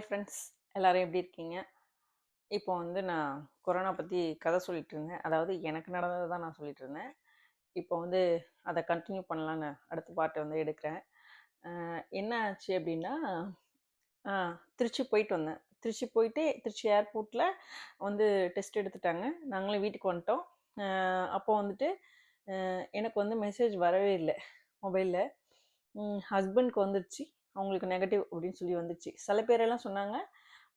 Hi friends. எல்லோரும் எப்படி இருக்கீங்க? இப்போ வந்து நான் கொரோனா பற்றி கதை சொல்லிட்டு இருந்தேன். அதாவது எனக்கு நடந்ததை தான் நான் சொல்லிட்டு இருந்தேன். இப்போ வந்து அதை கண்டினியூ பண்ணலான்னு அடுத்த பாட்டை வந்து எடுக்கிறேன். என்ன ஆச்சு அப்படின்னா திருச்சி போயிட்டு வந்தேன். திருச்சி போயிட்டு திருச்சி ஏர்போர்ட்டில் வந்து டெஸ்ட் எடுத்துட்டாங்க. நாங்களும் வீட்டுக்கு வந்துட்டோம். அப்போ வந்துட்டு எனக்கு வந்து மெசேஜ் வரவே இல்லை. மொபைலில் ஹஸ்பண்ட்க்கு வந்துருச்சு. அவங்களுக்கு நெகட்டிவ் அப்படின்னு சொல்லி வந்துச்சு. சில பேரெல்லாம் சொன்னாங்க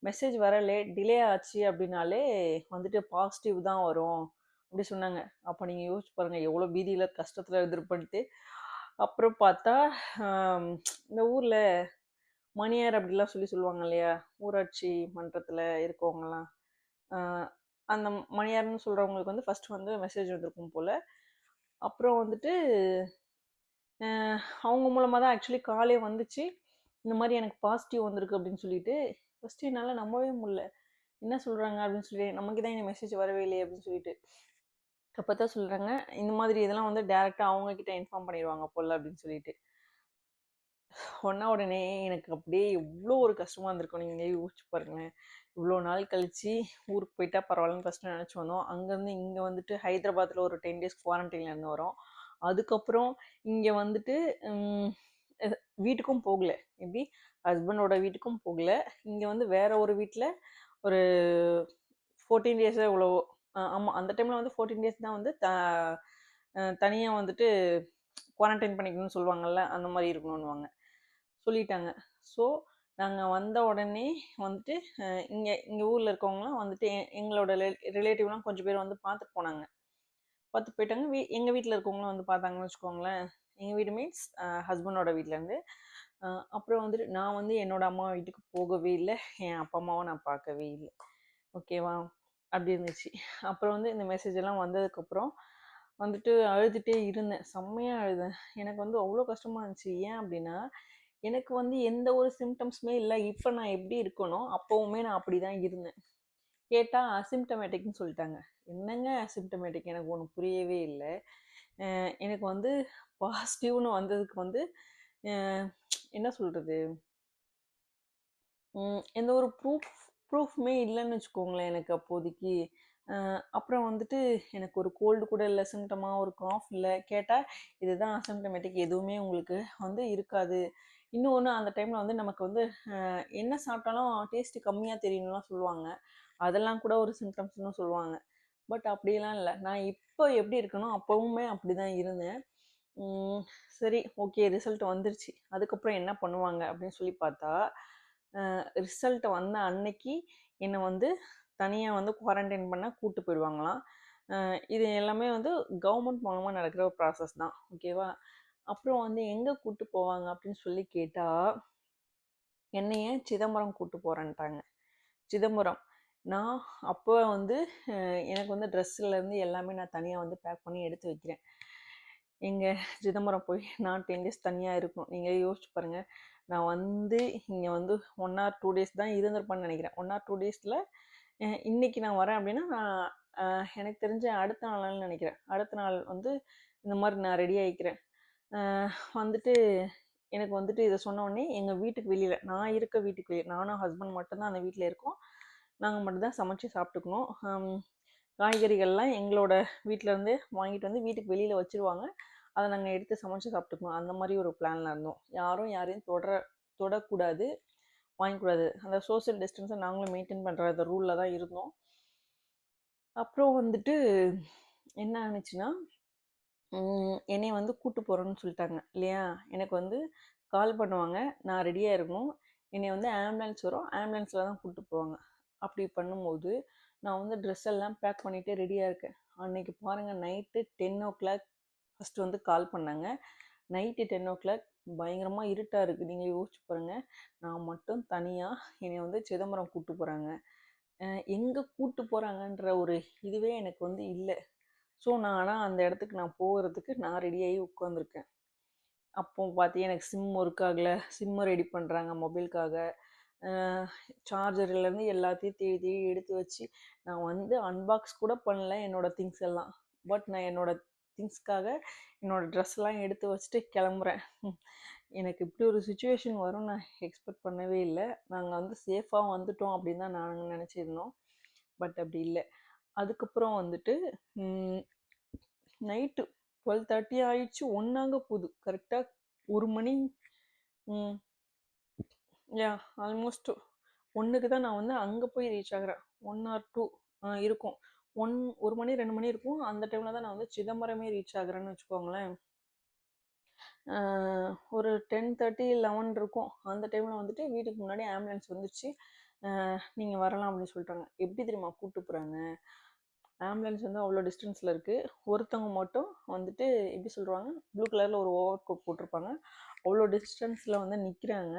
மெசேஜ் வர லேட் டிலே ஆச்சு அப்படின்னாலே வந்துட்டு பாசிட்டிவ் தான் வரும். அப்படி சொன்னாங்க. அப்போ நீங்கள் யோசிச்சு பாருங்கள் எவ்வளோ பீதியில் கஷ்டத்தில் எதிர்ப்படுத்து அப்புறம் பார்த்தா இந்த ஊரில் மணியார் அப்படிலாம் சொல்லி சொல்லுவாங்க இல்லையா? ஊராட்சி மன்றத்தில் இருக்கவங்கலாம். அந்த மணியார்னு சொல்கிறவங்களுக்கு வந்து ஃபஸ்ட்டு வந்து மெசேஜ் வந்திருக்கும் போல். அப்புறம் வந்துட்டு அவங்க மூலமாக தான் ஆக்சுவலி காலே வந்துச்சு. இந்த மாதிரி எனக்கு பாசிட்டிவ் வந்திருக்கு அப்படின்னு சொல்லிட்டு ஃபஸ்ட்டு என்னால் நம்பவே முடியல. என்ன சொல்கிறாங்க அப்படின்னு சொல்லி நமக்கு தான் இந்த மெசேஜ் வரவே இல்லையே அப்படின்னு சொல்லிட்டு. அப்போ தான் சொல்கிறாங்க இந்த மாதிரி இதெல்லாம் வந்து டேரெக்டாக அவங்கக்கிட்ட இன்ஃபார்ம் பண்ணிடுவாங்க போல் அப்படின்னு சொல்லிட்டு. ஒன்றா உடனே எனக்கு அப்படியே எவ்வளோ ஒரு கஷ்டமாக இருந்திருக்கும். நீங்களே யோசிச்சு பாருங்களேன். இவ்வளோ நாள் கழித்து ஊருக்கு போயிட்டா பரவாயில்லன்னு ஃபஸ்ட்டு நினச்சி வந்தோம். அங்கேருந்து இங்கே வந்துட்டு ஹைதராபாத்தில் ஒரு டென் டேஸ் குவாரண்டைனில் இருந்து வரோம். அதுக்கப்புறம் இங்கே வந்துட்டு வீட்டுக்கும் போகல. எப்படி ஹஸ்பண்டோட வீட்டுக்கும் போகல. இங்கே வந்து வேற ஒரு வீட்டில் ஒரு ஃபோர்டீன் டேஸே இவ்வளோ ஆமாம் அந்த டைமில் வந்து ஃபோர்டீன் டேஸ் தான் வந்து த தனியாக வந்துட்டு குவாரண்டைன் பண்ணிக்கணும்னு சொல்லுவாங்கள்ல அந்த மாதிரி இருக்கணும்னுவாங்க. சொல்லிட்டாங்க. ஸோ நாங்கள் வந்த உடனே வந்துட்டு இங்கே இங்கே ஊரில் இருக்கவங்களாம் வந்துட்டு எங்களோட ரிலேட்டிவ்லாம் கொஞ்சம் பேர் வந்து பார்த்துட்டு போனாங்க. பார்த்து போயிட்டாங்க. வீ எங்கள் வீட்டில் இருக்கவங்களும் வந்து பார்த்தாங்கன்னு வச்சுக்கோங்களேன். எங்கள் வீடு மீன்ஸ் ஹஸ்பண்டோட வீட்டிலேருந்து அப்புறம் வந்துட்டு நான் வந்து என்னோட அம்மா வீட்டுக்கு போகவே இல்லை. என் அப்பா அம்மாவை நான் பார்க்கவே இல்லை. ஓகேவா அப்படி இருந்துச்சு. அப்புறம் வந்து இந்த மெசேஜ் எல்லாம் வந்ததுக்கப்புறம் வந்துட்டு அழுதுகிட்டே இருந்தேன். செம்மையாக அழுதேன். எனக்கு வந்து அவ்வளோ கஷ்டமாக இருந்துச்சு. ஏன் அப்படின்னா எனக்கு வந்து எந்த ஒரு சிம்டம்ஸுமே இல்லை. இப்போ நான் எப்படி இருக்கணும் அப்போவுமே நான் அப்படி தான் இருந்தேன் கேட்டால் அசிம்டமேட்டிக்னு சொல்லிட்டாங்க. என்னங்க அசிம்டமேட்டிக் எனக்கு ஒன்று புரியவே இல்லை. எனக்கு வந்து பாசிட்டிவ்னு வந்ததுக்கு வந்து என்ன சொல்கிறது எந்த ஒரு ப்ரூஃப் ப்ரூஃப்மே இல்லைன்னு வச்சுக்கோங்களேன் எனக்கு அப்போதைக்கு. அப்புறம் வந்துட்டு எனக்கு ஒரு கோல்டு கூட இல்லை சிம்டமாக ஒரு காஃப் இல்லை. கேட்டால் இதுதான் அசிம்டமேட்டிக் எதுவுமே உங்களுக்கு வந்து இருக்காது. இன்னொன்று அந்த டைமில் வந்து நமக்கு வந்து என்ன சாப்பிட்டாலும் டேஸ்ட்டு கம்மியாக தெரியணும்லாம் சொல்லுவாங்க. அதெல்லாம் கூட ஒரு சிம்டம்ஸ்னு சொல்லுவாங்க. பட் அப்படிலாம் இல்லை. நான் இப்போ எப்படி இருக்கணும் அப்போவுமே அப்படி தான் இருந்தேன் சரி ஓகே ரிசல்ட் வந்துருச்சு. அதுக்கப்புறம் என்ன பண்ணுவாங்க அப்படின்னு சொல்லி பார்த்தா ரிசல்ட் வந்த அன்னைக்கு என்னை வந்து தனியாக வந்து குவாரண்டைன் பண்ண கூட்டு போயிடுவாங்களாம். இது எல்லாமே வந்து கவர்மெண்ட் மூலமாக நடக்கிற ஒரு ப்ராசஸ் தான் ஓகேவா? அப்புறம் வந்து எங்கே கூட்டு போவாங்க அப்படின்னு சொல்லி கேட்டால் என்னைய சிதம்பரம் கூட்டு போகிறேன்ட்டாங்க சிதம்பரம். நான் அப்போ வந்து எனக்கு வந்து ட்ரெஸ்ஸுலேருந்து எல்லாமே நான் தனியாக வந்து பேக் பண்ணி எடுத்து வைக்கிறேன். எங்கள் சிதம்பரம் போய் நான் டென் டேஸ் தனியாக இருக்கும் நீங்கள் யோசிச்சு பாருங்கள் நான் வந்து இங்கே வந்து ஒன் ஆர் டூ டேஸ் தான் இருந்திருப்பேன்னு நினைக்கிறேன். ஒன் ஆர் டூ டேஸில் இன்னைக்கு நான் வரேன் அப்படின்னா நான் எனக்கு தெரிஞ்ச அடுத்த நாள்னு நினைக்கிறேன். அடுத்த நாள் வந்து இந்த மாதிரி நான் ரெடி ஆகிக்கிறேன் வந்துட்டு எனக்கு வந்துட்டு இதை சொன்ன உடனே எங்கள் வீட்டுக்கு வெளியில் நான் இருக்க வீட்டுக்கு வெளியே நானும் ஹஸ்பண்ட் மட்டும்தான் அந்த வீட்டில் இருக்கோம். நாங்கள் மட்டும்தான் சமைச்சு சாப்பிட்டுக்கணும். காய்கறிகள்லாம் எங்களோட வீட்டிலேருந்து வாங்கிட்டு வந்து வீட்டுக்கு வெளியில் வச்சுருவாங்க. அதை நாங்கள் எடுத்து சமைச்சு சாப்பிட்டுக்கணும். அந்த மாதிரி ஒரு பிளானில் இருந்தோம். யாரும் யாரையும் தொடர தொடக்கூடாது வாங்கிக்கூடாது. அந்த சோஷியல் டிஸ்டன்ஸை நாங்களும் மெயின்டைன் பண்ணுற அந்த ரூலில் தான் இருந்தோம். அப்புறம் வந்துட்டு என்ன ஆனிச்சுன்னா என்னை வந்து கூட்டு போகிறோன்னு சொல்லிட்டாங்க. இல்லையா? எனக்கு வந்து கால் பண்ணுவாங்க. நான் ரெடியாக இருக்கணும். என்னை வந்து ஆம்புலன்ஸ் வரும். ஆம்புலன்ஸில் தான் கூப்பிட்டு போவாங்க. அப்படி பண்ணும்போது நான் வந்து ட்ரெஸ் எல்லாம் பேக் பண்ணிகிட்டே ரெடியாக இருக்கேன். அன்றைக்கி பாருங்கள் night ten o'clock first வந்து கால் பண்ணாங்க. நைட்டு டென் ஓ கிளாக் பயங்கரமாக இருட்டாக இருக்குது நீங்கள் யோசிச்சு பாருங்கள் நான் மட்டும் தனியாக என்னை வந்து சிதம்பரம் கூப்பிட்டு போகிறாங்க எங்கே கூப்பிட்டு போகிறாங்கன்ற ஒரு இதுவே எனக்கு வந்து இல்லை. ஸோ நான் ஆனால் அந்த இடத்துக்கு நான் போகிறதுக்கு நான் ரெடியாகி உட்காந்துருக்கேன் அப்போ பார்த்து எனக்கு சிம் ஒர்க் ஆகலை. சிம்மை ரெடி பண்ணுறாங்க மொபைலுக்காக சார்ஜர்லேருந்து எல்லாத்தையும் தேடி தேடி எடுத்து வச்சு நான் வந்து அன்பாக்ஸ் கூட பண்ணல என்னோடய திங்ஸ் எல்லாம். பட் நான் என்னோடய திங்ஸ்க்காக என்னோடய ட்ரெஸ்லாம் எடுத்து வச்சுட்டு கிளம்புறேன். எனக்கு இப்படி ஒரு சுச்சுவேஷன் வரும் நான் எக்ஸ்பெக்ட் பண்ணவே இல்லை. நாங்கள் வந்து சேஃபாக வந்துட்டோம் அப்படின்னு தான் நாங்கள் நினச்சிருந்தோம். பட் அப்படி இல்லை. அதுக்கப்புறம் வந்துட்டு நைட்டு டுவெல் தேர்ட்டி ஆயிடுச்சு. ஒன்றாங்க போகுது. கரெக்டாக ஒரு மணி யா ஆல்மோஸ்ட் ஒன்றுக்கு தான் நான் வந்து அங்கே போய் ரீச் ஆகுறேன். ஒன் ஆர் டூ இருக்கும். ஒன் ஒரு மணி ரெண்டு மணி இருக்கும். அந்த டைமில் தான் நான் வந்து சிதம்பரமே ரீச் ஆகிறேன்னு வச்சுக்கோங்களேன். ஒரு டென் தேர்ட்டி லெவன் இருக்கும். அந்த டைமில் வந்துட்டு வீட்டுக்கு முன்னாடி ஆம்புலன்ஸ் வந்துச்சு. நீங்கள் வரலாம் அப்படின்னு சொல்லிட்டாங்க. எப்படி தெரியுமா கூப்பிட்டு போகிறாங்க ஆம்புலன்ஸ் வந்து அவ்வளோ டிஸ்டன்ஸில் இருக்குது ஒருத்தவங்க மட்டும் வந்துட்டு எப்படி சொல்கிறாங்க ப்ளூ கலரில் ஒரு ஓவர் கோட் போட்டிருப்பாங்க அவ்வளோ டிஸ்டன்ஸில் வந்து நிற்கிறாங்க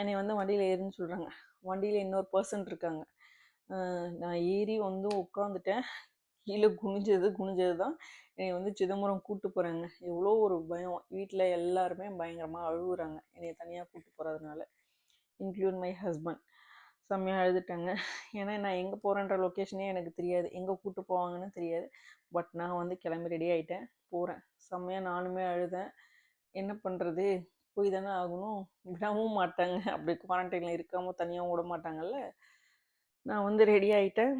என்னை வந்து வண்டியில் ஏறுன்னு சொல்கிறாங்க வண்டியில் இன்னொரு பர்சன் இருக்காங்க. நான் ஏறி வந்து உட்காந்துட்டேன் கீழே குனிஞ்சது குனிஞ்சது தான் என்னை வந்து சிதம்பரம் கூப்பிட்டு போகிறாங்க எவ்வளோ ஒரு பயம். வீட்டில் எல்லாருமே பயங்கரமாக அழுகுறாங்க என்னை தனியாக கூப்பிட்டு போகிறதுனால இன்க்ளூட் மை ஹஸ்பண்ட் செம்மையாக அழுதுட்டாங்க. ஏன்னா நான் எங்கே போகிறேன்ற லொக்கேஷனே எனக்கு தெரியாது. எங்கே கூப்பிட்டு போவாங்கன்னு தெரியாது. பட் நான் வந்து கிளம்பி ரெடி ஆகிட்டேன் போகிறேன் செம்மையாக நானுமே அழுதேன். என்ன பண்ணுறது போய் தானே ஆகணும். விடவும் மாட்டாங்க. அப்படி குவாரண்டைனில் இருக்காமல் தனியாக விட மாட்டாங்கல்ல. நான் வந்து ரெடி ஆகிட்டேன்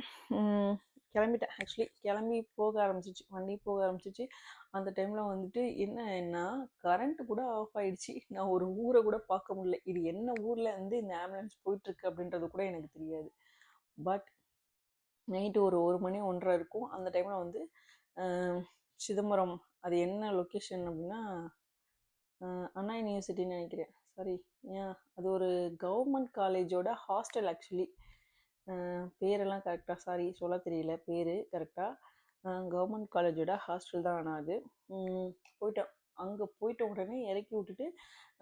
கிளம்பிட்டேன். ஆக்சுவலி கிளம்பி போக ஆரம்பிச்சிச்சு. வண்டி போக ஆரம்பிச்சிச்சு. அந்த டைமில் வந்துட்டு என்னன்னா கரண்ட் கூட ஆஃப் ஆயிடுச்சு. நான் ஒரு ஊரை கூட பார்க்க முடியல. இது என்ன ஊரில் வந்து இந்த ஆம்புலன்ஸ் போயிட்டுருக்கு அப்படின்றது கூட எனக்கு தெரியாது. பட் நைட்டு ஒரு ஒரு மணி ஒன்றரை இருக்கும். அந்த டைமில் வந்து சிதம்பரம். அது என்ன லொக்கேஷன் அப்படின்னா அண்ணா யூனிவர்சிட்டின்னு நினைக்கிறேன். சாரி ஏன் அது ஒரு கவர்மெண்ட் காலேஜோட ஹாஸ்டல் ஆக்சுவலி பேரெல்லாம் கரெக்டாக சாரி சொல்ல தெரியல. பேர் கரெக்டாக கவர்மெண்ட் காலேஜோட ஹாஸ்டல் தான் ஆனால் அது. போயிட்டோம். அங்கே போயிட்ட உடனே இறக்கி விட்டுட்டு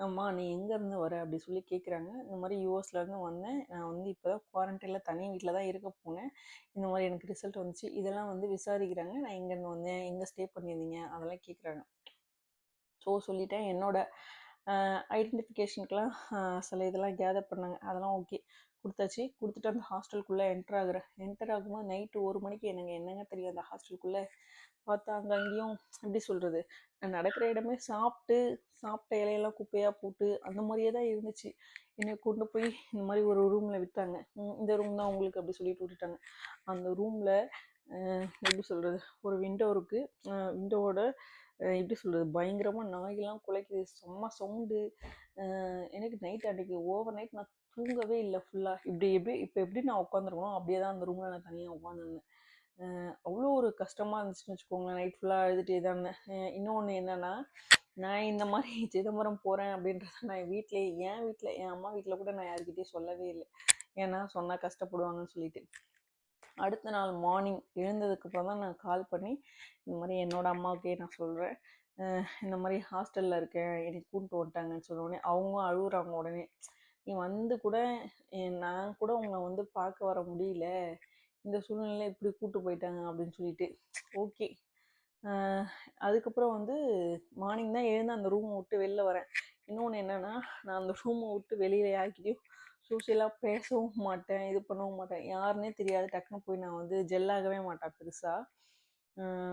அம்மா நீ எங்கேருந்து வர? அப்படி சொல்லி கேட்குறாங்க இந்த மாதிரி யூஎஸ்லேருந்து வந்தேன். நான் வந்து இப்போ தான் குவாரண்டைனில் தனி வீட்டில் தான் இருக்க போனேன். இந்த மாதிரி எனக்கு ரிசல்ட் வந்துச்சு. இதெல்லாம் வந்து விசாரிக்கிறாங்க. நான் எங்கேருந்து வந்தேன்? எங்கே ஸ்டே பண்ணியிருந்தீங்க? அதெல்லாம் கேட்குறாங்க ஸோ சொல்லிட்டேன். என்னோட ஐடென்டிஃபிகேஷனுக்கெலாம் சில இதெல்லாம் கேதர் பண்ணாங்க. அதெல்லாம் ஓகே கொடுத்தாச்சு. கொடுத்துட்டு அந்த ஹாஸ்டலுக்குள்ளே என்டர் ஆகுறேன். என்டர் ஆகும்போது நைட்டு ஒரு மணிக்கு எனக்கு என்னங்க தெரியும் அந்த ஹாஸ்டலுக்குள்ளே பார்த்தா அங்கே அங்கேயும் எப்படி சொல்கிறது நடக்கிற இடமே சாப்பிட்டு சாப்பிட்ட இலையெல்லாம் குப்பையாக போட்டு அந்த மாதிரியே தான் இருந்துச்சு. என்னை கொண்டு போய் இந்த மாதிரி ஒரு ரூமில் விற்றாங்க இந்த ரூம் தான் உங்களுக்கு அப்படி சொல்லிட்டு விட்டுட்டாங்க. அந்த ரூமில் எப்படி சொல்கிறது ஒரு விண்டோ இருக்குது விண்டோவோட எப்படி சொல்கிறது பயங்கரமாக நாயெல்லாம் குலைக்குது. செம்ம சவுண்டு. எனக்கு நைட் அன்றைக்கி ஓவர் நைட் நான் தூங்கவே இல்லை ஃபுல்லாக இப்படி எப்படி இப்போ எப்படி நான் உட்காந்துருக்கணும் அப்படியே தான் அந்த ரூமில் நான் தனியாக உட்காந்துருந்தேன் அவ்வளோ ஒரு கஷ்டமாக இருந்துச்சுன்னு வச்சுக்கோங்களேன் நைட் ஃபுல்லாக அழுதுகிட்டே தான் இருந்தேன். இன்னொன்று என்னென்னா நான் இந்த மாதிரி சிதம்பரம் போகிறேன் அப்படின்றத நான் வீட்டிலே என் வீட்டில் என் அம்மா வீட்டில் கூட நான் யாருக்கிட்டேயும் சொல்லவே இல்லை. ஏன்னா சொன்னால் கஷ்டப்படுவாங்கன்னு சொல்லிட்டு. அடுத்த நாள் மார்னிங் எழுந்ததுக்கப்புறம் தான் நான் கால் பண்ணி இந்த மாதிரி என்னோட அம்மாவுக்கே நான் சொல்கிறேன் இந்த மாதிரி ஹாஸ்டலில் இருக்கேன் என்னை கூப்பிட்டு வந்துட்டாங்கன்னு சொன்ன உடனே அவங்க அழுகுறாங்க உடனே. நீ வந்து கூட நான் கூட உங்களை வந்து பார்க்க வர முடியல. இந்த சூழ்நிலையில் இப்படி கூப்பிட்டு போயிட்டாங்க அப்படின்னு சொல்லிட்டு. ஓகே அதுக்கப்புறம் வந்து மார்னிங் தான் எழுந்து அந்த ரூமை விட்டு வெளில வரேன். இன்னொன்று என்னென்னா நான் அந்த ரூமை விட்டு வெளியில் யார்கிட்டயும் சோஷியலாக பேசவும் மாட்டேன் இது பண்ணவும் மாட்டேன். யாருன்னே தெரியாது. டக்குன்னு போய் நான் வந்து ஜெல்லாகவே மாட்டேன் பெருசாக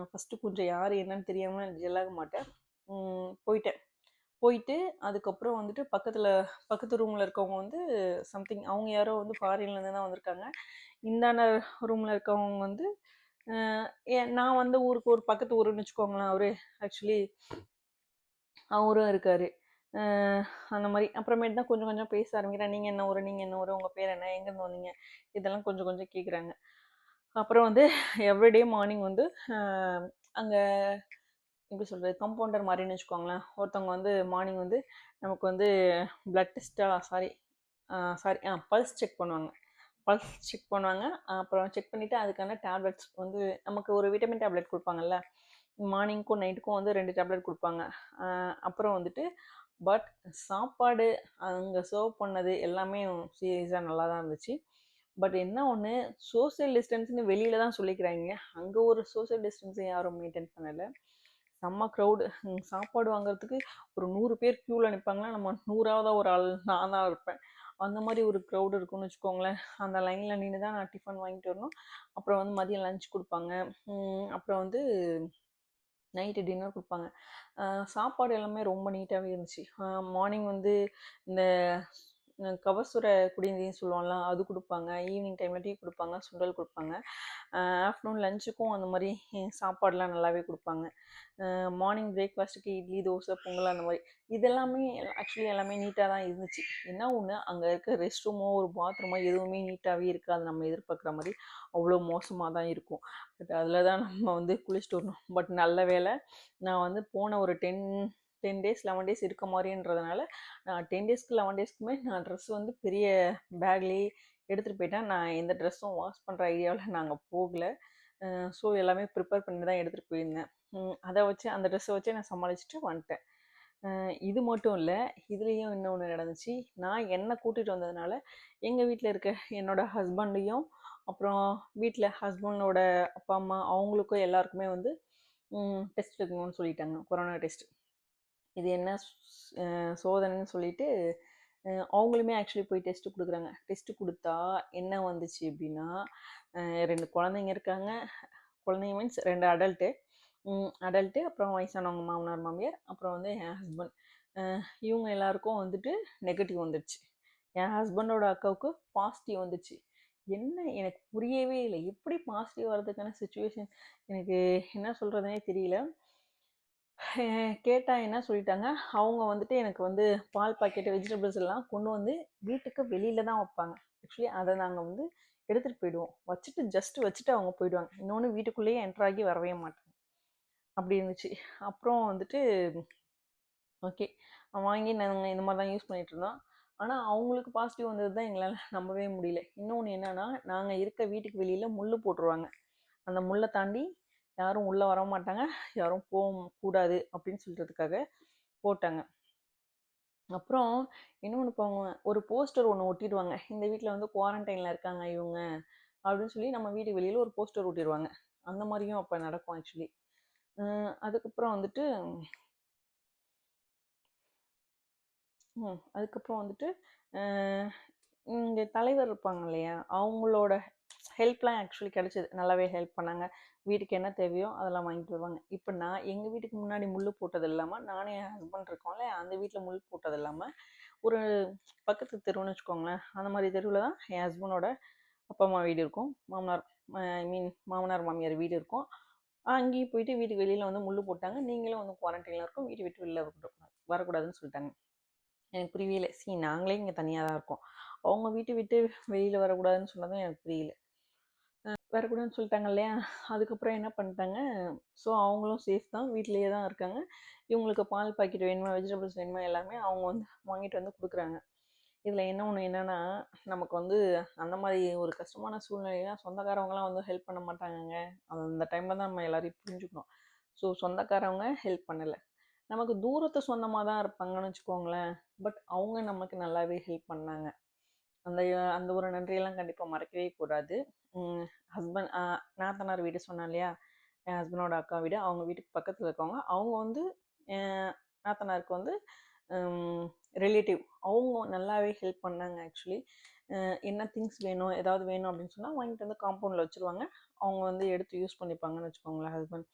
ஃபஸ்ட்டு கொஞ்சம் யார் என்னன்னு தெரியாமல் ஜெல்லாக மாட்டேன். போயிட்டேன். போயிட்டு அதுக்கப்புறம் வந்துட்டு பக்கத்தில் பக்கத்து ரூமில் இருக்கவங்க வந்து சம்திங் அவங்க யாரோ வந்து ஃபாரின்லேருந்து தான் வந்திருக்காங்க. இந்தாண்ட ரூமில் இருக்கவங்க வந்து ஏன் நான் வந்து ஊருக்கு ஒரு பக்கத்து ஊருன்னு வச்சுக்கோங்களேன் அவரு. ஆக்சுவலி அவரும் இருக்காரு. அந்த மாதிரி அப்புறமேட்டு தான் கொஞ்சம் கொஞ்சம் பேச ஆரம்பிக்கிறேன். நீங்கள் என்ன ஊர்? நீங்கள் என்ன ஊர்? உங்கள் பேர் என்ன? எங்கேருந்து வந்தீங்க? இதெல்லாம் கொஞ்சம் கொஞ்சம் கேட்குறாங்க அப்புறம் வந்து எவ்ரிடே மார்னிங் வந்து அங்கே எப்படி சொல்கிறது கம்பவுண்டர் மாதிரின்னு வச்சுக்கோங்களேன். ஒருத்தவங்க வந்து மார்னிங் வந்து நமக்கு வந்து பிளட் டெஸ்ட்டாக sorry sorry ah pulse check பண்ணுவாங்க. பல்ஸ் செக் பண்ணுவாங்க. அப்புறம் செக் பண்ணிவிட்டு அதுக்கான டேப்லெட்ஸ் வந்து நமக்கு ஒரு விட்டமின் டேப்லெட் கொடுப்பாங்கல்ல. மார்னிங்க்கும் நைட்டுக்கும் வந்து ரெண்டு டேப்லெட் கொடுப்பாங்க. அப்புறம் வந்துட்டு பட் சாப்பாடு அங்கே சர்வ் பண்ணது எல்லாமே சீரியஸாக நல்லா தான் இருந்துச்சு. பட் என்ன ஒன்று சோஷியல் டிஸ்டன்ஸ்னு வெளியில தான் சொல்லிக்கிறாங்க. அங்கே ஒரு சோசியல் டிஸ்டன்ஸை யாரும் மெயின்டைன் பண்ணலை. செம்ம க்ரௌடு சாப்பாடு வாங்குறதுக்கு ஒரு நூறு பேர் க்யூவில் நிற்பாங்கன்னா நம்ம நூறாவதாக ஒரு ஆள் நான் தான் இருப்பேன். அந்த மாதிரி ஒரு க்ரௌடு இருக்கும்னு வச்சுக்கோங்களேன். அந்த லைனில் நின்று தான் நான் டிஃபன் வாங்கிட்டு வரணும். அப்புறம் வந்து மதியம் லஞ்ச் கொடுப்பாங்க. அப்புறம் வந்து நைட்டு டின்னர் கொடுப்பாங்க. சாப்பாடு எல்லாமே ரொம்ப நீட்டாகவே இருந்துச்சு. மார்னிங் வந்து இந்த கவசுர குடிநீர்னு சொல்லுவோம்ல அது கொடுப்பாங்க. ஈவினிங் டைமில் டீ கொடுப்பாங்க சுண்டல் கொடுப்பாங்க. ஆஃப்டர்நூன் லஞ்சுக்கும் அந்த மாதிரி சாப்பாடெலாம் நல்லாவே கொடுப்பாங்க. மார்னிங் பிரேக்ஃபாஸ்ட்டுக்கு இட்லி தோசை பொங்கல் அந்த மாதிரி இதெல்லாமே ஆக்சுவலி எல்லாமே நீட்டாக தான் இருந்துச்சு. என்ன ஒன்று அங்கே இருக்க ரெஸ்ட் ரூமோ ஒரு பாத்ரூமோ எதுவுமே நீட்டாகவே இருக்காது. நம்ம எதிர்பார்க்குற மாதிரி அவ்வளோ மோசமாக தான் இருக்கும். பட் அதில் தான் நம்ம வந்து குளிச்சுட்டு வரணும். பட் நல்ல வேளை நான் வந்து போன ஒரு ten ten days eleven days இருக்க மாதிரின்றதுனால நான் டென் டேஸ்க்கு லெவன் டேஸ்க்குமே நான் ட்ரெஸ் வந்து பெரிய பேக்லேயே எடுத்துகிட்டு போயிட்டேன். நான் எந்த ட்ரெஸ்ஸும் வாஷ் பண்ணுற ஐடியாவில் நாங்கள் போகல. ஸோ எல்லாமே ப்ரிப்பேர் பண்ணி தான் எடுத்துகிட்டு போயிருந்தேன். அதை வச்சு அந்த ட்ரெஸ்ஸை வச்சு நான் சமாளிச்சுட்டு வந்துட்டேன். இது மட்டும் இல்லை இதுலேயும் இன்னொன்று நடந்துச்சு. நான் என்னை கூட்டிகிட்டு வந்ததுனால எங்கள் வீட்டில் இருக்க என்னோட ஹஸ்பண்டையும் அப்புறம் வீட்டில் ஹஸ்பண்டோட அப்பா அம்மா அவங்களுக்கும் எல்லாருக்குமே வந்து டெஸ்ட் எடுக்கணும்னு சொல்லிட்டாங்க. கொரோனா டெஸ்ட் இது என்ன சோதனைன்னு சொல்லிட்டு அவங்களுமே ஆக்சுவலி போய் டெஸ்ட் கொடுக்குறாங்க. டெஸ்ட் கொடுத்தா என்ன வந்துச்சு அப்படின்னா ரெண்டு குழந்தைங்க இருக்காங்க. குழந்தைங்க மீன்ஸ் ரெண்டு அடல்ட்டு அடல்ட்டு அப்புறம் வயசானவங்க மாமனார் மாமியார் அப்புறம் வந்து என் ஹஸ்பண்ட் இவங்க எல்லாருக்கும் வந்துட்டு நெகட்டிவ் வந்துடுச்சு என் ஹஸ்பண்டோட அக்காவுக்கு பாசிட்டிவ் வந்துச்சு. என்ன? எனக்கு புரியவே இல்லை. எப்படி பாசிட்டிவ் வர்றதுக்கான சுச்சுவேஷன் எனக்கு என்ன சொல்கிறதுனே தெரியல. கேட்டால் என்ன சொல்லிட்டாங்க? அவங்க வந்துட்டு எனக்கு வந்து பால் பாக்கெட்டு வெஜிடபிள்ஸ் எல்லாம் கொண்டு வந்து வீட்டுக்கு வெளியில தான் வைப்பாங்க. ஆக்சுவலி அதை நாங்கள் வந்து எடுத்துகிட்டு போயிடுவோம். வச்சுட்டு ஜஸ்ட் வச்சுட்டு அவங்க போயிடுவாங்க. இன்னொன்று வீட்டுக்குள்ளேயே என்ட்ராகி வரவே மாட்டாங்க. அப்படி இருந்துச்சு. அப்புறம் வந்துட்டு ஓகே வாங்கி நாங்கள் இந்த மாதிரி தான் யூஸ் பண்ணிகிட்டு இருந்தோம். ஆனால் அவங்களுக்கு பாசிட்டிவ் வந்தது தான் எங்களால் நம்பவே முடியல. இன்னொன்று என்னென்னா நாங்கள் இருக்க வீட்டுக்கு வெளியில் முள் போட்டுருவாங்க. அந்த முள்ளை தாண்டி யாரும் உள்ளே வர மாட்டாங்க. யாரும் போக கூடாது அப்படின்னு சொல்கிறதுக்காக போட்டாங்க. அப்புறம் இன்னொன்று போங்க ஒரு போஸ்டர் ஒன்று ஒட்டிடுவாங்க. இந்த வீட்டில் வந்து குவாரண்டைனில் இருக்காங்க இவங்க அப்படின்னு சொல்லி நம்ம வீடு வெளியில் ஒரு போஸ்டர் ஒட்டிடுவாங்க. அந்த மாதிரியும் அப்போ நடக்கும் ஆக்சுவலி. அதுக்கப்புறம் வந்துட்டு அதுக்கப்புறம் வந்துட்டு இங்கே தலைவர் இருப்பாங்க இல்லையா? அவங்களோட ஹெல்ப்லாம் ஆக்சுவலி கிடைச்சிது. நல்லாவே ஹெல்ப் பண்ணாங்க. வீட்டுக்கு என்ன தேவையோ அதெல்லாம் வாங்கிட்டு வருவாங்க. இப்போ நான் எங்கள் வீட்டுக்கு முன்னாடி முள் போட்டது இல்லாமல் நானும் என் ஹஸ்பண்ட் இருக்கோம்ல அந்த வீட்டில் முள் போட்டது இல்லாமல் ஒரு பக்கத்து தெருவுன்னு வச்சுக்கோங்களேன் அந்த மாதிரி தெருவில் தான் என் ஹஸ்பண்டோட அப்பா அம்மா வீடு இருக்கும். மாமனார் ஐ மீன் மாமனார் மாமியார் வீடு இருக்கும். அங்கேயும் போயிட்டு வீட்டுக்கு வெளியில் வந்து முள் போட்டாங்க. நீங்களும் வந்து குவாரண்டைனில் இருக்கும். வீட்டு விட்டு வெளியில் வரக்கூடாது வரக்கூடாதுன்னு சொல்லிட்டாங்க. எனக்கு புரியவே இல்லை. சி நாங்களே இங்கே தனியாக தான் இருக்கோம். அவங்க வீட்டை விட்டு வெளியில் வரக்கூடாதுன்னு சொன்னதும் எனக்கு புரியல. வரக்கூடாதுன்னு சொல்லிட்டாங்க இல்லையா? அதுக்கப்புறம் என்ன பண்ணிட்டாங்க? ஸோ அவங்களும் சேஃப் தான். வீட்லேயே தான் இருக்காங்க. இவங்களுக்கு பால் பாக்கெட் வேணுமா வெஜிடபிள்ஸ் வேணுமா எல்லாமே அவங்க வந்து வாங்கிட்டு வந்து கொடுக்குறாங்க. இதில் என்ன ஒன்று என்னென்னா நமக்கு வந்து அந்த மாதிரி ஒரு கஷ்டமான சூழ்நிலையெல்லாம் சொந்தக்காரவங்களாம் வந்து ஹெல்ப் பண்ண மாட்டாங்கங்க. அது அந்த டைமில் தான் நம்ம எல்லாரையும் புரிஞ்சுக்கணும். ஸோ சொந்தக்காரவங்க ஹெல்ப் பண்ணலை. நமக்கு தூரத்து சொந்தமாக தான் இருப்பாங்கன்னு வச்சுக்கோங்களேன். பட் அவங்க நமக்கு நல்லாவே ஹெல்ப் பண்ணாங்க. அந்த அந்த ஒரு நன்றியெல்லாம் கண்டிப்பாக மறக்கவே கூடாது. ஹஸ்பண்ட் நாத்தனார் வீடு சொன்னேன் இல்லையா? என் ஹஸ்பண்டோட அக்கா வீடு. அவங்க வீட்டுக்கு பக்கத்தில் இருக்கவங்க. அவங்க வந்து நாத்தனாருக்கு வந்து ரிலேட்டிவ் அவங்க நல்லாவே ஹெல்ப் பண்ணாங்க ஆக்சுவலி என்ன திங்ஸ் வேணும் ஏதாவது வேணும் அப்படின்னு சொன்னால் வாங்கிட்டு வந்து காம்பவுண்டில் வச்சுருவாங்க. அவங்க வந்து எடுத்து யூஸ் பண்ணிப்பாங்கன்னு வச்சுக்கோங்களேன் ஹஸ்பண்ட்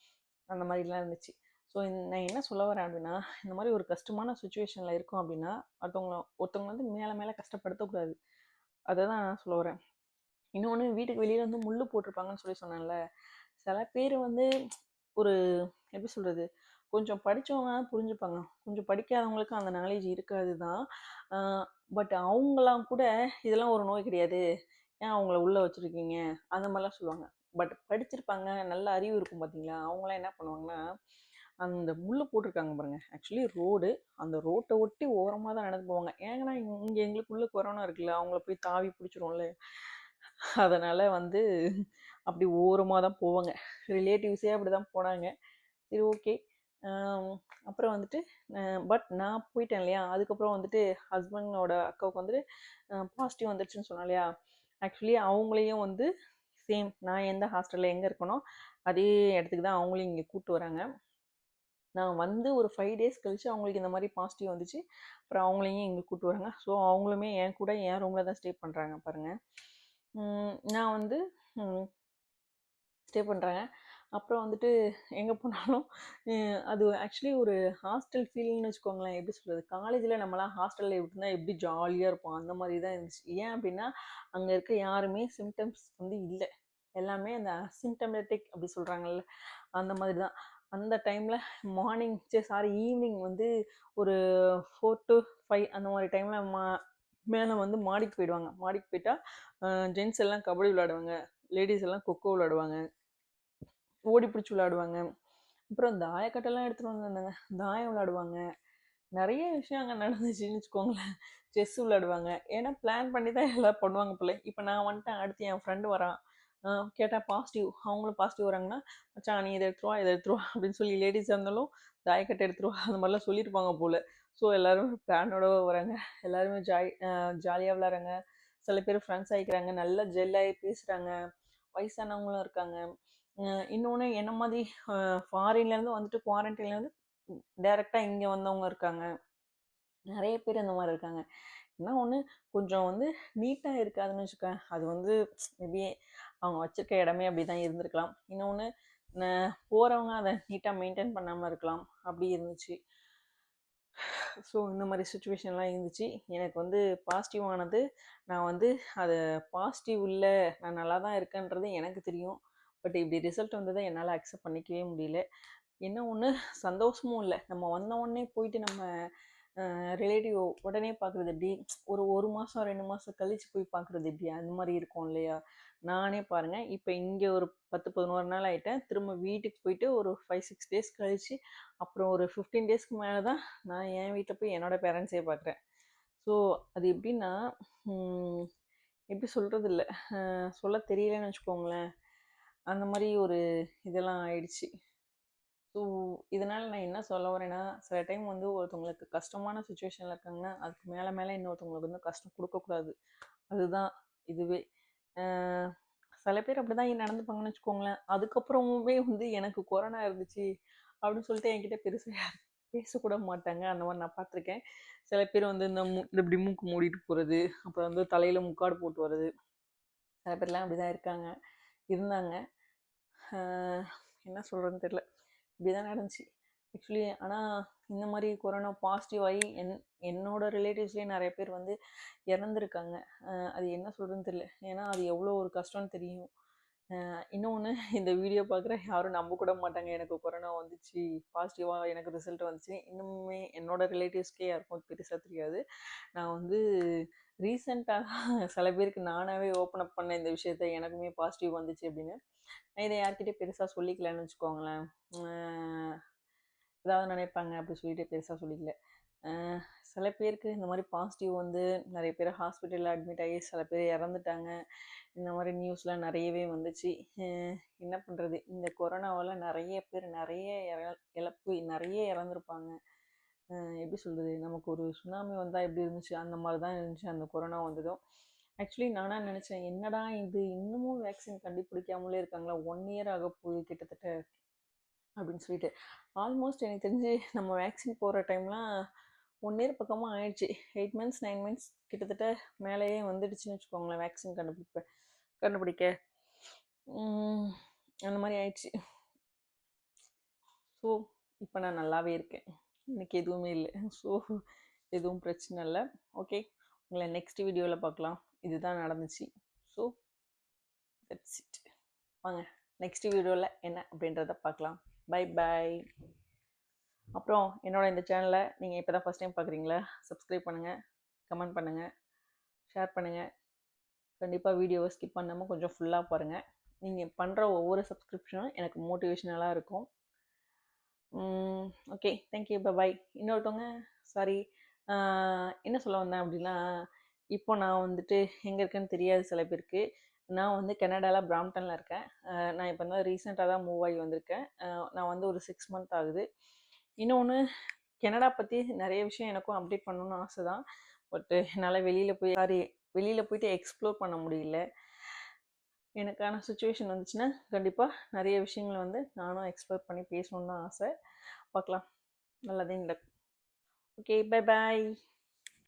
அந்த மாதிரிலாம் இருந்துச்சு. ஸோ நான் என்ன சொல்ல வரேன் அப்படின்னா இந்த மாதிரி ஒரு கஷ்டமான சுச்சுவேஷனில் இருக்கும் அப்படின்னா அடுத்தவங்கள ஒருத்தவங்க வந்து மேலே மேலே கஷ்டப்படுத்தக்கூடாது. அதை தான் நான் சொல்ல வரேன். இன்னொன்று வீட்டுக்கு வெளியில் வந்து முள் போட்டிருப்பாங்கன்னு சொல்லி சொன்னேன்ல. சில பேர் வந்து ஒரு எப்படி சொல்கிறது கொஞ்சம் படித்தவங்க புரிஞ்சுப்பாங்க. கொஞ்சம் படிக்காதவங்களுக்கு அந்த நாலேஜ் இருக்காது தான். பட் அவங்களாம் கூட இதெல்லாம் ஒரு நோய் கிடையாது. ஏன் அவங்கள உள்ளே வச்சுருக்கீங்க? அந்த மாதிரிலாம் சொல்லுவாங்க. பட் படிச்சிருப்பாங்க. நல்ல அறிவு இருக்கும் பார்த்தீங்களா அவங்களாம் என்ன பண்ணுவாங்கன்னா அந்த முள்ளு போட்டிருக்காங்க பாருங்கள் ஆக்சுவலி ரோடு அந்த ரோட்டை ஒட்டி ஓரமாக தான் நடந்து போவாங்க. ஏங்கன்னா இங்கே எங்களுக்குள்ளே கொரோனா இருக்குல்ல. அவங்கள போய் தாவி பிடிச்சிரும்ல அதனால் வந்து அப்படி ஓரமாக தான் போவாங்க. ரிலேட்டிவ்ஸே அப்படி தான் போனாங்க. சரி ஓகே. அப்புறம் வந்துட்டு பட் நான் போயிட்டேன் இல்லையா? அதுக்கப்புறம் வந்துட்டு ஹஸ்பண்டோட அக்காவுக்கு வந்துட்டு பாசிட்டிவ் வந்துடுச்சுன்னு சொன்னேன் இல்லையா? ஆக்சுவலி அவங்களையும் வந்து சேம் நான் எந்த ஹாஸ்டலில் எங்கே இருக்கனோ அதே இடத்துக்கு தான் அவங்களையும் இங்கே கூப்பிட்டு வராங்க. நான் வந்து ஒரு ஃபைவ் டேஸ் கழித்து அவங்களுக்கு இந்த மாதிரி பாசிட்டிவ் வந்துச்சு. அப்புறம் அவங்களையும் இங்கே கூப்பிட்டு வராங்க. ஸோ அவங்களுமே என் கூட என் ரூமில் தான் ஸ்டே பண்ணுறாங்க பாருங்கள் நான் வந்து ஸ்டே பண்ணுறேன் அப்புறம் வந்துட்டு எங்கே போனாலும் அது ஆக்சுவலி ஒரு ஹாஸ்டல் ஃபீலிங்னு வச்சுக்கோங்களேன். எப்படி சொல்கிறது காலேஜில் நம்மளாம் ஹாஸ்டலில் இருந்தால் எப்படி ஜாலியாக இருப்போம்? அந்த மாதிரி தான் இருந்துச்சு. ஏன் அப்படின்னா அங்கே இருக்க யாருமே சிம்டம்ஸ் வந்து இல்லை. எல்லாமே அந்த அசிம்டமேட்டிக் அப்படி சொல்கிறாங்கல்ல அந்த மாதிரி தான். அந்த டைமில் மார்னிங் சரி சாரி ஈவினிங் வந்து ஒரு ஃபோர் டு ஃபைவ் அந்த மாதிரி டைமில் மா மேலே வந்து மாடிக்கு போயிடுவாங்க. மாடிக்கு போயிட்டா ஜென்ஸ் எல்லாம் கபடி விளையாடுவாங்க. லேடிஸ் எல்லாம் கொக்கோ விளையாடுவாங்க. ஓடி பிடிச்சி விளையாடுவாங்க. அப்புறம் தாயக்கட்டெல்லாம் எடுத்துகிட்டு வந்துருந்தாங்க தாயம் விளையாடுவாங்க. நிறைய விஷயம் அங்கே நடந்துச்சுன்னு வச்சுக்கோங்களேன். செஸ் விளையாடுவாங்க. ஏன்னா பிளான் பண்ணி தான் எல்லாம் பண்ணுவாங்க பிள்ளை இப்போ நான் வந்துட்டேன் அடுத்து என் ஃப்ரெண்டு வரான். கேட்டால் பாசிட்டிவ் அவங்களும் பாசிட்டிவ் வராங்கன்னா மச்சான் நீ இதை எடுத்துருவா இதை எடுத்துருவா அப்படின்னு சொல்லி லேடிஸாக இருந்தாலும் தாயக்கட்டை எடுத்துருவா அந்த மாதிரிலாம் சொல்லியிருப்பாங்க போல். ஸோ எல்லோரும் பிளானோட வராங்க எல்லாருமே ஜாய் ஜாலியாக விளாட்றாங்க சில பேர் ஃப்ரெண்ட்ஸ் ஆகிக்கிறாங்க நல்லா ஜெல்லாகி பேசுகிறாங்க வயசானவங்களும் இருக்காங்க. இன்னொன்று என்ன மாதிரி ஃபாரின்லேருந்து வந்துட்டு குவாரண்டைன்லேருந்து டேரெக்டாக இங்கே வந்தவங்க இருக்காங்க. நிறைய பேர் இந்த மாதிரி இருக்காங்க. என்ன ஒன்று கொஞ்சம் வந்து நீட்டாக இருக்காதுன்னு வச்சுக்கேன் அது வந்து மேபி அவங்க வச்சுருக்க இடமே அப்படி தான் இருந்திருக்கலாம் இன்னொன்று போகிறவங்க அதை நீட்டாக மெயின்டைன் பண்ணாமல் இருக்கலாம். அப்படி இருந்துச்சு. ஸோ இந்த மாதிரி சுச்சுவேஷன்லாம் இருந்துச்சு. எனக்கு வந்து பாசிட்டிவானது நான் வந்து அதை பாசிட்டிவ் இல்லை நான் நல்லா தான் இருக்கேன்றது எனக்கு தெரியும். பட் இப்படி ரிசல்ட் வந்ததை என்னால் அக்செப்ட் பண்ணிக்கவே முடியல. என்ன ஒன்று சந்தோஷமும் இல்லை. நம்ம வந்த உடனே போயிட்டு நம்ம ரிலேட்டிவ் உடனே பார்க்குறது எப்படி? ஒரு ஒரு மாதம் ரெண்டு மாதம் கழித்து போய் பார்க்குறது எப்படி? அந்த மாதிரி இருக்கும் இல்லையா? நானே பாருங்கள் இப்போ இங்கே ஒரு பத்து பதினோரு நாள் ஆகிட்டேன் திரும்ப வீட்டுக்கு போயிட்டு ஒரு ஃபைவ் சிக்ஸ் டேஸ் கழித்து அப்புறம் ஒரு ஃபிஃப்டீன் டேஸ்க்கு மேலே தான் நான் என் வீட்டில் போய் என்னோடய பேரண்ட்ஸே பார்க்குறேன். ஸோ அது எப்படின்னா எப்படி சொல்கிறது இல்லை? சொல்ல தெரியலன்னு வச்சுக்கோங்களேன். அந்த மாதிரி ஒரு இதெல்லாம் ஆயிடுச்சு. ஸோ இதனால் நான் என்ன சொல்ல வரேன்னா சில டைம் வந்து ஒருத்தவங்களுக்கு கஷ்டமான சுச்சுவேஷனில் இருக்காங்கன்னா அதுக்கு மேலே மேலே இன்னொருத்தவங்களுக்கு வந்து கஷ்டம் கொடுக்கக்கூடாது. அதுதான் இதுவே. சில பேர் அப்படி தான் நடந்துப்பாங்கன்னு வச்சுக்கோங்களேன். அதுக்கப்புறமுமே வந்து எனக்கு கொரோனா இருந்துச்சு அப்படின்னு சொல்லிட்டு என்கிட்ட பெருசாக பேசக்கூட மாட்டாங்க. அந்த மாதிரி நான் பார்த்துருக்கேன். சில பேர் வந்து இந்த மூ இந்த இப்படி மூக்கு மூடிட்டு போகிறது அப்புறம் வந்து தலையில் முக்காடு போட்டு வர்றது. சில பேர்லாம் அப்படி தான் இருக்காங்க. இருந்தாங்க. என்ன சொல்கிறதுன்னு தெரில இப்படி தான் நடந்துச்சு. ஆக்சுவலி ஆனால் இந்த மாதிரி கொரோனா பாசிட்டிவ் ஆகி என் என்னோடய ரிலேட்டிவ்ஸ்லேயே நிறைய பேர் வந்து இறந்துருக்காங்க. அது என்ன சொல்கிறதுன்னு தெரியல. ஏன்னா அது எவ்வளோ ஒரு கஷ்டம்னு தெரியும். இன்னொன்று இந்த வீடியோ பார்க்குற யாரும் நம்ப கூட மாட்டாங்க. எனக்கு கொரோனா வந்துச்சு பாசிட்டிவாக எனக்கு ரிசல்ட் வந்துச்சு. இன்னுமே என்னோடய ரிலேட்டிவ்ஸ்க்கே யாருக்கும் பெருசாக தெரியாது. நான் வந்து ரீசெண்டாக சில பேருக்கு நானாகவே ஓப்பன் அப் பண்ண இந்த விஷயத்த எனக்குமே பாசிட்டிவ் வந்துச்சு அப்படின்னு. இதை யார்கிட்டயும் பெருசாக சொல்லிக்கலன்னு வச்சுக்கோங்களேன். ஏதாவது நினைப்பாங்க அப்படி சொல்லிட்டு பெருசாக சொல்லிக்கல. சில பேருக்கு இந்த மாதிரி பாசிட்டிவ் வந்து நிறைய பேர் ஹாஸ்பிட்டலில் அட்மிட் ஆகி சில பேர் இறந்துட்டாங்க. இந்த மாதிரி நியூஸ்லாம் நிறையவே வந்துச்சு. என்ன பண்ணுறது இந்த கொரோனாவால் நிறைய பேர் நிறைய இழப்பு நிறைய இறந்துருப்பாங்க. எப்படி சொல்கிறது நமக்கு ஒரு சுனாமி வந்தால் எப்படி இருந்துச்சு? அந்த மாதிரி தான் இருந்துச்சு. அந்த கொரோனா வந்ததும். ஆக்சுவலி நானாக நினச்சேன் என்னடா இது? இன்னமும் வேக்சின் கண்டுபிடிக்காமலே இருக்காங்களா? ஒன் இயர் ஆக போகுது கிட்டத்தட்ட அப்படின்னு சொல்லிட்டு. ஆல்மோஸ்ட் எனக்கு தெரிஞ்சு நம்ம வேக்சின் போகிற டைம்லாம் ஒன் இயர் பக்கமாக ஆயிடுச்சு. எயிட் மந்த்ஸ் நைன் மந்த்ஸ் கிட்டத்தட்ட மேலேயே வந்துடுச்சுன்னு வச்சுக்கோங்களேன் வேக்சின் கண்டுபிடிப்ப கண்டுபிடிக்க. அந்த மாதிரி ஆயிடுச்சு. ஸோ இப்போ நான் நல்லாவே இருக்கேன். எனக்கு எதுவுமே இல்லை. ஸோ எதுவும் பிரச்சனை இல்லை. ஓகே உங்களை நெக்ஸ்ட் வீடியோவில் பார்க்கலாம் இதுதான் நடந்துச்சு. ஸோ தட்ஸ் இட் வாங்க நெக்ஸ்ட் வீடியோவில் என்ன அப்படின்றத பார்க்கலாம். பை பாய் அப்புறம் என்னோட இந்த சேனலை நீங்கள் இப்போ தான் ஃபஸ்ட் டைம் பார்க்குறீங்களா? சப்ஸ்கிரைப் பண்ணுங்கள் கமெண்ட் பண்ணுங்கள் ஷேர் பண்ணுங்கள் கண்டிப்பாக வீடியோவை ஸ்கிப் பண்ணாமல் கொஞ்சம் ஃபுல்லாக பாருங்கள் நீங்கள் பண்ணுற ஒவ்வொரு சப்ஸ்கிரிப்ஷனும் எனக்கு மோட்டிவேஷ்னலாக இருக்கும். ஓகே தேங்க்யூ பாய் இன்னொருத்தவங்க சாரி என்ன சொல்ல வந்தேன் அப்படின்னா இப்போ நான் வந்துட்டு எங்கே இருக்கேன்னு தெரியாது சில பேருக்கு. நான் வந்து கனடாவில் பிராம்டனில் இருக்கேன். நான் இப்போ தான் ரீசெண்டாக தான் மூவ் ஆகி வந்திருக்கேன். நான் வந்து ஒரு சிக்ஸ் மந்த் ஆகுது. இன்னொன்று கனடா பற்றி நிறைய விஷயம் எனக்கும் அப்டேட் பண்ணணும்னு ஆசை தான். பட் என்னால் வெளியில் போய் சாரி வெளியில் போயிட்டு எக்ஸ்ப்ளோர் பண்ண முடியல. எனக்கான சுச்சுவேஷன் வந்துச்சுன்னா கண்டிப்பாக நிறைய விஷயங்களை வந்து நானும் எக்ஸ்ப்ளோர் பண்ணி பேசணுன்னு தான் ஆசை. பார்க்கலாம். நல்லதே நடக்கும். Okay bye bye